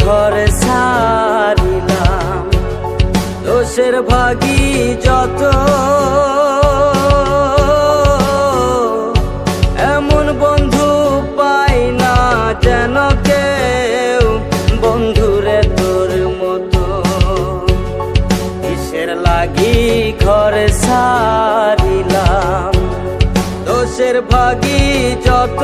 ঘর সারিলাম। দোষের ভাগি যত। এমন বন্ধু পাই না যেন কেউ। বন্ধুরে তোর মতো। কিসের লাগি ঘর সারিলাম? দোষের ভাগি যত।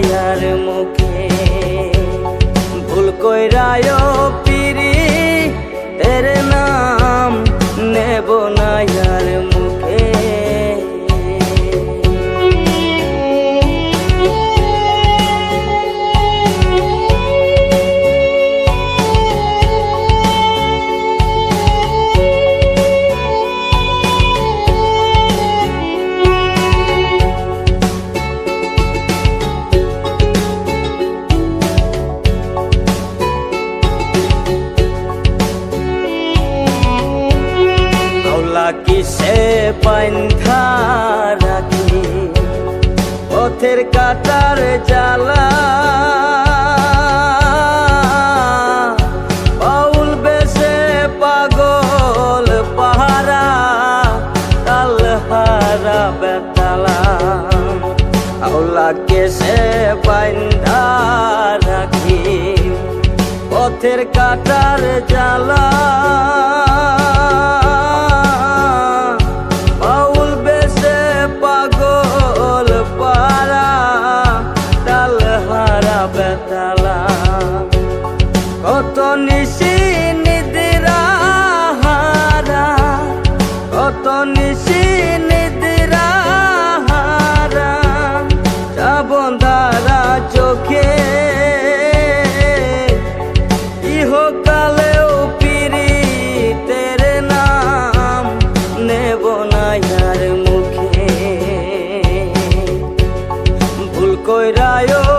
ইয়ার মুখে। ভুল কইরায় কিসে পান্থা রাখি? পথের কাটার জ্বালা। পাগল আওলা কেসে বান্ধা রাখি? পথের কাটার জ্বালা। কইরায়ও